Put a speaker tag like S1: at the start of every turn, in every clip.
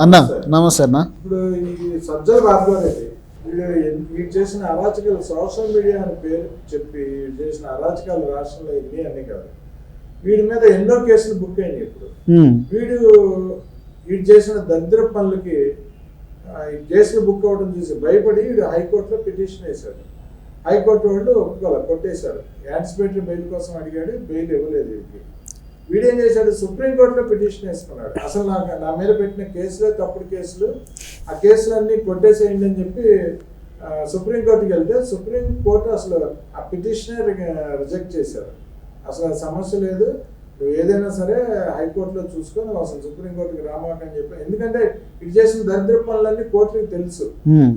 S1: అన్న. నమస్తే. అన్న.
S2: ఇప్పుడు ఈ సజ్జల ఎన్- వీడు చేసిన అరాచకాలు సోషల్ మీడియా అని పేరు చెప్పి చేసిన అరాచకాలు రాష్ట్రంలో ఇన్ని అన్ని కాదు. వీడి మీద ఎన్నో కేసులు బుక్ అయినాయి ఇప్పుడు. వీడు వీడు చేసిన దరిద్ర పనులకి కేసులు బుక్ అవ్వడం చూసి భయపడి వీడు హైకోర్టులో పిటిషన్ వేశాడు. హైకోర్టు వాళ్ళు ఒప్పుకోలే కొట్టేశారు. యాంటిసిపేటరీ బెయిల్ కోసం అడిగాడు బెయిల్ ఇవ్వలేదు వీడికి. వీడేం చేశాడు? సుప్రీంకోర్టులో పిటిషన్ వేసుకున్నాడు. అసలు నాకు నా మీద పెట్టిన కేసులే తప్పుడు కేసులు. ఆ కేసులన్నీ కొట్టేసేయండి అని చెప్పి సుప్రీంకోర్టుకి వెళ్తే సుప్రీంకోర్టు అసలు ఆ పిటిషనే రిజెక్ట్ చేశారు. అసలు సమస్య లేదు. నువ్వు ఏదైనా సరే హైకోర్టులో చూసుకొని నువ్వు అసలు సుప్రీంకోర్టుకి రామాక అని చెప్పి ఎందుకంటే ఇది చేసిన దరిద్ర పనులన్నీ కోర్టుకి తెలుసు.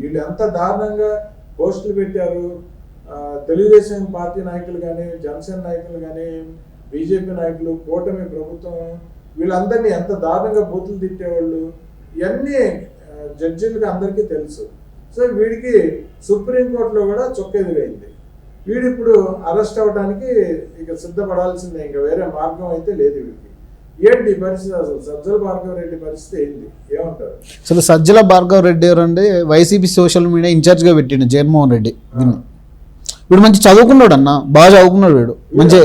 S2: వీళ్ళు ఎంత దారుణంగా పోస్టులు పెట్టారు. తెలుగుదేశం పార్టీ నాయకులు కానీ జనసేన నాయకులు కానీ బీజేపీ నాయకులు కూటమి ప్రభుత్వం వీళ్ళందరినీ ఎంత దారుణంగా బూతులు తిట్టేవాళ్ళు ఇవన్నీ జడ్జీలకు అందరికీ తెలుసు. సో వీడికి సుప్రీంకోర్టులో కూడా చొక్క ఎదురైంది. వీడు ఇప్పుడు అరెస్ట్ అవ్వడానికి ఇక సిద్ధపడాల్సిందే ఇంకా వేరే మార్గం అయితే లేదు వీడికి. ఏంటి పరిస్థితి అసలు? సజ్జల భార్గవ రెడ్డి పరిస్థితి ఏంటి? ఏమంటారు?
S1: అసలు సజ్జల భార్గవ్ రెడ్డి ఎవరండి వైసీపీ సోషల్ మీడియా ఇన్ఛార్జ్గా పెట్టిండు జగన్మోహన్ రెడ్డి వీడు మంచి చదువుకున్నాడు అన్న బాగా చదువుకున్నాడు వీడు. మంచి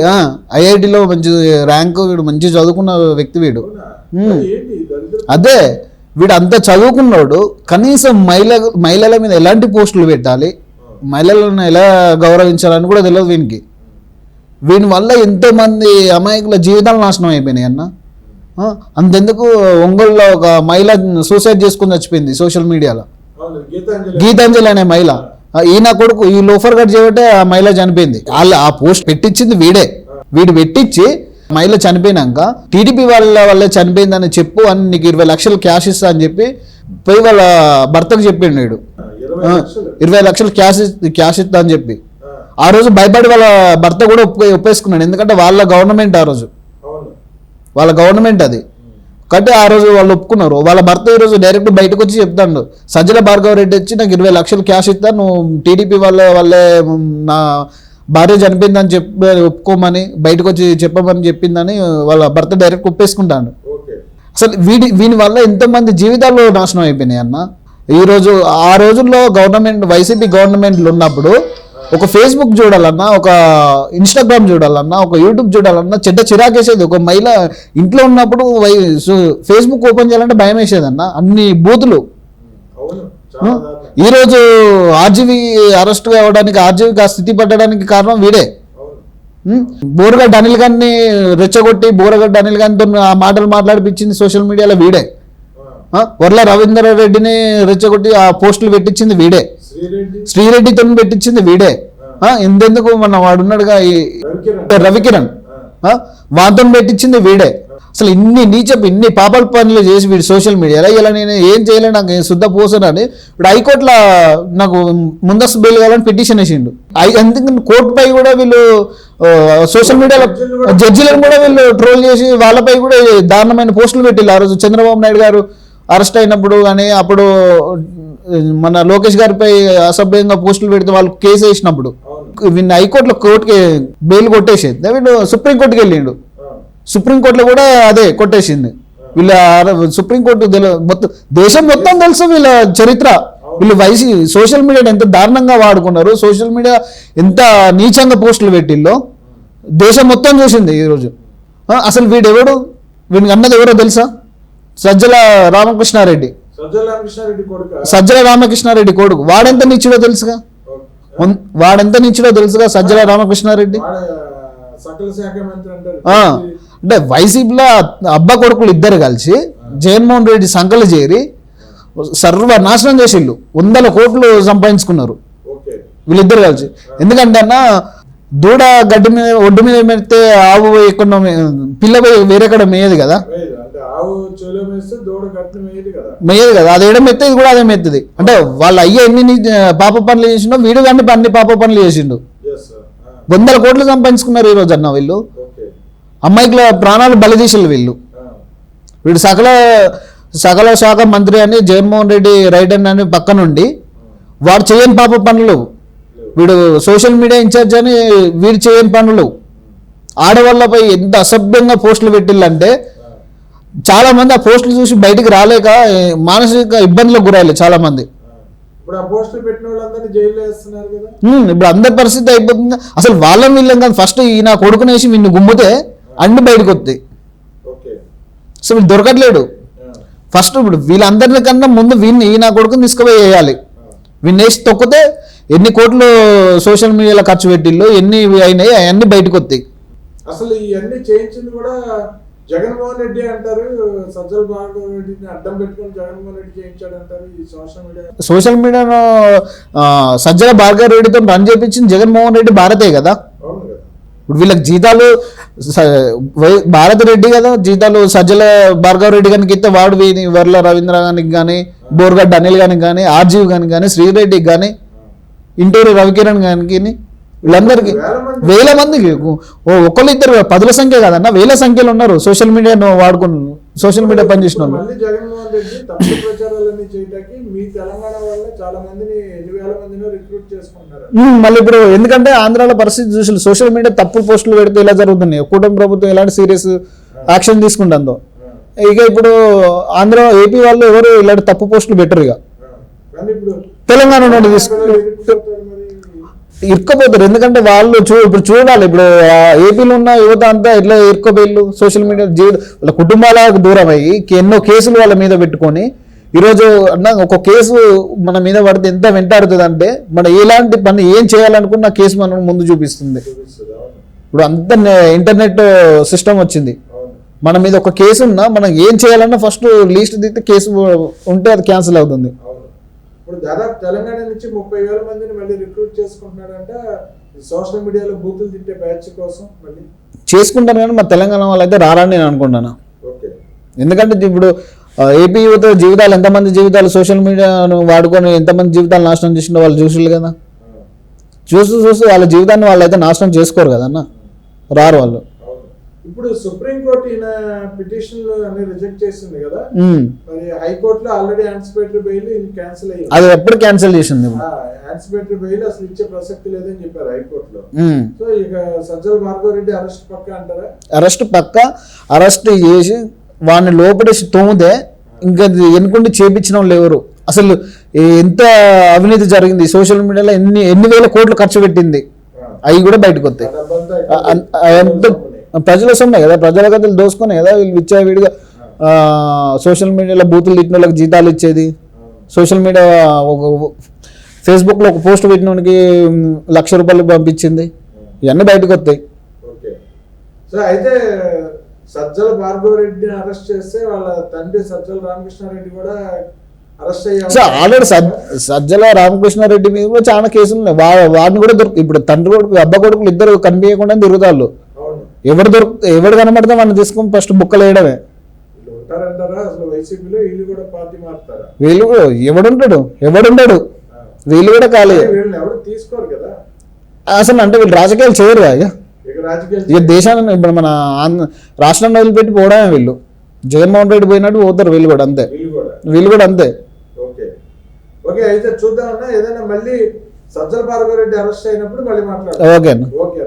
S1: ఐఐటిలో మంచి ర్యాంక్ వీడు మంచి చదువుకున్న వ్యక్తి వీడు. అదే వీడు అంత చదువుకున్నాడు కనీసం మహిళ మహిళల మీద ఎలాంటి పోస్టులు పెట్టాలి? మహిళలను ఎలా గౌరవించాలని కూడా తెలియదు వీనికి. వీని వల్ల ఎంతోమంది అమాయకుల జీవితాలు నాశనం అయిపోయినాయి అన్న. అంతెందుకు ఒంగోలులో ఒక మహిళ సూసైడ్ చేసుకుని చచ్చిపోయింది సోషల్ మీడియాలో
S2: గీతాంజలి
S1: అనే మహిళ. ఈయన కొడుకు ఈ లోఫర్ కట్ చేయబట్టే ఆ మహిళ చనిపోయింది. వాళ్ళ ఆ పోస్ట్ పెట్టించింది వీడే. వీడు పెట్టించి మహిళ చనిపోయినాక టీడీపీ వాళ్ళ వల్లే చనిపోయిందని చెప్పు అని నీకు ఇరవై లక్షలు క్యాష్ ఇస్తా అని చెప్పి పోయి వాళ్ళ భర్తకు చెప్పిండు వీడు.
S2: ఇరవై లక్షలు?
S1: క్యాష్ క్యాష్ ఇస్తా అని చెప్పి.
S2: ఆ,
S1: రోజు భయపడి వాళ్ళ భర్త కూడా ఒప్పు ఒప్పేసుకున్నాడు. ఎందుకంటే వాళ్ళ గవర్నమెంట్ ఆ రోజు. వాళ్ళ గవర్నమెంట్ అది. కాబట్టి ఆ రోజు వాళ్ళు ఒప్పుకున్నారు. వాళ్ళ భర్త ఈ రోజు డైరెక్ట్ బయటకు వచ్చి చెప్తాడు. సజ్జల భార్గవ రెడ్డి వచ్చి నాకు ఇరవై లక్షలు క్యాష్ ఇస్తా నువ్వు టీడీపీ వాళ్ళ వల్లే నా భార్య చనిపోయిందని చెప్పి ఒప్పుకోమని బయటకు వచ్చి చెప్పమని చెప్పిందని వాళ్ళ భర్త డైరెక్ట్ ఒప్పేసుకుంటాడు. అసలు వీడి వీని వల్ల ఎంతోమంది జీవితాలు నాశనం అయిపోయినాయి అన్న. ఈ రోజు ఆ రోజుల్లో గవర్నమెంట్ వైసీపీ గవర్నమెంట్లు ఉన్నప్పుడు ఒక ఫేస్బుక్ చూడాలన్నా ఒక ఇన్స్టాగ్రామ్ చూడాలన్నా ఒక యూట్యూబ్ చూడాలన్నా చెడ్డ చిరాకేసేది. ఒక మహిళ ఇంట్లో ఉన్నప్పుడు ఫేస్బుక్ ఓపెన్ చేయాలంటే భయం వేసేదన్న అన్ని బూతులు.
S2: అవును చాలా దారుణం.
S1: ఈ రోజు ఆర్జీవి అరెస్ట్ అవ్వడానికి ఆర్జీవికి ఆ స్థితి పట్టడానికి కారణం వీడే? బోరగడ్డ అనిల్ గారిని రెచ్చగొట్టి బోరగడ్డ అనిల్ గారితో ఆ మాటలు మాట్లాడిపించింది సోషల్ మీడియాలో వీడే. వర్ల రవీంద్ర రెడ్డిని రెచ్చగొట్టి ఆ పోస్టులు పెట్టించింది వీడే. శ్రీరెడ్డితో పెట్టించింది వీడే. ఆ, ఎందెందుకు మన వాడున్నాడుగా ఈ
S2: రవికిరణ్.
S1: వాంతో పెట్టించింది వీడే. అసలు ఇన్ని నీచపు ఇన్ని పాపల పనులు చేసి వీడు సోషల్ మీడియాలో ఇలా నేను ఏం చేయలే నాకు శుద్ధ పోసనని ఇప్పుడు హైకోర్టులో నాకు ముందస్తు బెయిల్ కావాలని పిటిషన్ వేసిండు. అందుకని కోర్టుపై కూడా వీళ్ళు సోషల్ మీడియాలో జడ్జిలను కూడా వీళ్ళు ట్రోల్ చేసి వాళ్ళపై కూడా దారుణమైన పోస్టులు పెట్టిల్లు. ఆ రోజు చంద్రబాబు నాయుడు గారు అరెస్ట్ అయినప్పుడు కానీ అప్పుడు మన లోకేష్ గారిపై అసభ్యంగా పోస్టులు పెడితే వాళ్ళు కేసు వేసినప్పుడు వీళ్ళు హైకోర్టులో కోర్టుకి బెయిల్ కొట్టేసేది. వీళ్ళు సుప్రీంకోర్టుకి వెళ్ళిండు. సుప్రీంకోర్టులో కూడా అదే కొట్టేసింది. వీళ్ళ సుప్రీంకోర్టు మొత్తం దేశం మొత్తం తెలుసు వీళ్ళ చరిత్ర. వీళ్ళు వైసీ సోషల్ మీడియా ఎంత దారుణంగా వాడుకున్నారు సోషల్ మీడియా ఎంత నీచంగా పోస్టులు పెట్టిల్లో దేశం మొత్తం చూసింది ఈరోజు. అసలు వీడెవడు? వీడికి అన్నది ఎవరో తెలుసా? సజ్జల రామకృష్ణారెడ్డి.
S2: సజ్జల రామకృష్ణారెడ్డి కొడుక?
S1: వాడెంత నీచుడో తెలుసుగా? వాడెంత నీచుడో తెలుసుగా సజ్జల రామకృష్ణారెడ్డి? అంటే వైసీపీలో అబ్బా కొడుకులు ఇద్దరు కలిసి జగన్మోహన్ రెడ్డి సంకలు చేరి సర్వనాశనం చేసిళ్ళు. వందల కోట్లు సంపాదించుకున్నారు. వీళ్ళిద్దరు కలిసి. ఎందుకంటే అన్న దూడ గడ్డి మీద ఒడ్డు మీద పెడితే ఆవు ఎక్కడ పిల్ల పోయి వేరేక్కడ మేయదు కదా. మేయదు కదా. అది ఏడం మెత్తది కూడా అదే మెత్తది. అంటే వాళ్ళ అయ్య ఎన్ని పాప పనులు చేసిండో వీడు కానీ అన్ని పాప పనులు చేసిండు. వందల కోట్లు సంపాదించుకున్నారు ఈ రోజు అన్న వీళ్ళు అమ్మాయికి ప్రాణాలు బలిదీశలు వీళ్ళు. వీడు సకల సకల శాఖ మంత్రి అని జగన్మోహన్ రెడ్డి రైట్ హ్యాండ్ అని పక్కనుండి వాడు చేయని పాప పనులు. వీడు సోషల్ మీడియా ఇన్ఛార్జ్ అని వీడు చేయని పనులు. ఆడవాళ్ళపై ఎంత అసభ్యంగా పోస్టులు పెట్టిల్లంటే చాలా మంది ఆ పోస్టులు చూసి బయటికి రాలేక మానసిక ఇబ్బందులకు గురయ్యాలి చాలా మంది.
S2: ఇప్పుడు
S1: అందరి పరిస్థితి అయిపోతుంది అసలు వాళ్ళ వీళ్ళం కాదు ఫస్ట్ ఈ నా కొడుకునేసి నిన్ను గుమ్మితే అన్ని బయటకు వస్తాయి సో వీళ్ళు దొరకట్లేడు. ఫస్ట్ ఇప్పుడు వీళ్ళందరిని కన్నా ముందు వీడిని ఈ నా కొడుకుని తీసుకుపోయి వేయాలి. వీడిని వేసి తొక్కితే ఎన్ని కోట్లు సోషల్ మీడియాలో ఖర్చు పెట్టిల్లో ఎన్ని అయినాయి అవన్నీ బయటకు వస్తాయి
S2: అసలు ఇవన్నీ చేయించింది కూడా జగన్మోహన్ రెడ్డి అంటారు సజ్జల భార్గవ రెడ్డిని అడ్డం పెట్టుకొని జగన్మోహన్ రెడ్డి చేయించాడు అంటారు ఈ సోషల్ మీడియా.
S1: సోషల్ మీడియాలో సజ్జల భార్గవ రెడ్డితో రన్ చేపించింది జగన్మోహన్ రెడ్డి భారతే కదా? ఇప్పుడు వీళ్ళకి జీతాలు భారత రెడ్డి కదా? జీతాలు సజ్జల భార్గవ రెడ్డి గారికి ఇస్తే వాడు వీని వర్ల రవీంద్ర గానికి కానీ బోర్గడ్డ అనిల్ గానికి కానీ ఆర్జీవ్ గానికి కానీ శ్రీరెడ్డికి కానీ ఇంటూరి రవికిరణ్ గానికి వీళ్ళందరికీ
S2: వేల మంది
S1: వేల మందికి ఓ ఒకళ్ళు ఇద్దరు పదుల సంఖ్య కాదన్న వేల సంఖ్యలో ఉన్నారు. సోషల్ మీడియాను వాడుకుని సోషల్ మీడియా పనిచేసిన
S2: మళ్ళీ
S1: ఇప్పుడు ఎందుకంటే ఆంధ్రాలో పరిస్థితి చూసి సోషల్ మీడియా తప్పుడు పోస్టులు పెడితే ఇలా జరుగుతున్నాయి కూటమి ప్రభుత్వం ఎలాంటి సీరియస్ యాక్షన్ తీసుకుంటుందో? ఇక ఇప్పుడు ఆంధ్ర ఏపీ వాళ్ళు ఎవరు ఇలాంటి తప్పు పోస్టులు పెట్టరు ఇక. తెలంగాణ నుండి తీసుకు
S2: పిల్లలు ఇరుక్కుపోతారు.
S1: ఇరుక్కపోతారు ఎందుకంటే వాళ్ళు చూ ఇప్పుడు చూడాలి. ఇప్పుడు ఏపీలో ఉన్న యువత అంతా ఎట్లా ఇరుక్కోపోయిళ్ళు సోషల్ మీడియా జీవిత వాళ్ళ కుటుంబాలకు దూరం అయ్యి ఎన్నో కేసులు వాళ్ళ మీద పెట్టుకొని ఈరోజు అన్న ఒక కేసు మన మీద పడితే ఎంత వెంటాడుతుంది అంటే మన ఎలాంటి పని ఏం చేయాలనుకున్న కేసు మనం ముందు చూపిస్తుంది. ఇప్పుడు అంత ఇంటర్నెట్ సిస్టమ్ వచ్చింది. మన మీద ఒక కేసు ఉన్నా మనం ఏం చేయాలన్నా ఫస్ట్ లీస్ట్ దిగితే కేసు ఉంటే అది క్యాన్సిల్ అవుతుంది.
S2: ఇప్పుడు దాదాపు తెలంగాణ నుంచి ముప్పై వేల మందిని మళ్ళీ రిక్రూట్ చేసుకుంటున్నాడంట ఈ సోషల్ మీడియాలో బూతులు తిట్టే బ్యాచ్ కోసం మళ్ళీ.
S1: చేసుకుంటారు కానీ మా తెలంగాణ వాళ్ళైతే రారని నేను అనుకుంటాను
S2: ఓకే.
S1: ఎందుకంటే ఇప్పుడు ఏపీ యువత జీవితాలు ఎంతమంది జీవితాలు సోషల్ మీడియాను వాడుకొని ఎంతమంది జీవితాలు నాశనం చేసిండో వాళ్ళు చూసిళ్ళు కదా. చూస్తూ చూస్తూ వాళ్ళ జీవితాన్ని వాళ్ళైతే నాశనం చేసుకోరు కదా అన్న. రారు వాళ్ళు.
S2: ఇప్పుడు సుప్రీంకోర్టు ఈయన పిటిషన్లు అన్ని రిజెక్ట్ చేసింది కదా. మరి హైకోర్టులో ఆల్రెడీ యాంటిసిపేటరీ బెయిల్ క్యాన్సిల్ అయ్యింది.
S1: అది ఎప్పుడు క్యాన్సిల్ చేసింది? ఇప్పుడు
S2: యాంటిసిపేటరీ బెయిల్ అసలు ఇచ్చే ప్రసక్తి లేదని చెప్పారు హైకోర్టులో. సో ఇక సజ్జల భార్గవ రెడ్డి అరెస్ట్ పక్క అంటారా?
S1: అరెస్ట్ పక్క అరెస్ట్ చేసి వాడిని లోపడేసి తోమితే ఇంకా ఎన్నుకుంటే చేపించిన వాళ్ళు ఎవరు? అసలు ఎంత అవినీతి జరిగింది? సోషల్ మీడియాలో ఎన్ని ఎన్ని వేల కోట్లు ఖర్చు పెట్టింది? అవి కూడా బయటకు వస్తాయి.
S2: ఆ
S1: ప్రజల సొమ్మే కదా ప్రజల కథలు దోసుకునే కదా వీళ్ళు విచ్చలవిడిగా సోషల్ మీడియాలో బూతులు తిట్టిన వాళ్ళకి జీతాలు ఇచ్చేది. సోషల్ మీడియా ఒక ఫేస్బుక్లో ఒక పోస్ట్ పెట్టినోనికి లక్ష రూపాయలు పంపించింది. ఇవన్నీ బయటకు వస్తాయి.
S2: సో అయితే సజ్జల భార్గవ రెడ్డిని అరెస్ట్ చేస్తే వాళ్ళ తండ్రి సజ్జల రామకృష్ణారెడ్డి కూడా అరెస్ట్
S1: ఆల్రెడీ? సజ్జల రామకృష్ణారెడ్డి మీద కూడా చాలా కేసులు ఉన్నాయి. వాడిని కూడా దొరుకు ఇప్పుడు తండ్రి కొడుకు అబ్బ కొడుకులు ఇద్దరు కనిపించకుండా తిరుగుతాళ్ళు. ఎవరు దొరుకు ఎవరు కనబడితే వాడిని తీసుకొని ఫస్ట్ బుక్కలు వేయడమే.
S2: వీళ్ళు కూడా
S1: ఎవడుంటాడు? ఎవడుంటాడు. వీళ్ళు కూడా ఖాళీ. అసలు అంటే వీళ్ళు రాజకీయాలు చేయరు ఇక?
S2: ఇక
S1: దేశాన్ని ఇప్పుడు మన ఆంధ్ర రాష్ట్రాన్ని వదిలిపెట్టి పోవడమే వీళ్ళు. జగన్మోహన్ రెడ్డి పోయినట్టు పోతారు వీళ్ళు కూడా అంతే. వీళ్ళు కూడా. అంతే.
S2: ఓకే. ఓకే అయితే చూద్దామన్నా ఏదైనా మళ్ళీ సజ్జల భార్గవ రెడ్డి అరెస్ట్ అయినప్పుడు మళ్ళీ మాట్లాడదాం.
S1: ఓకే అన్న.
S2: ఓకే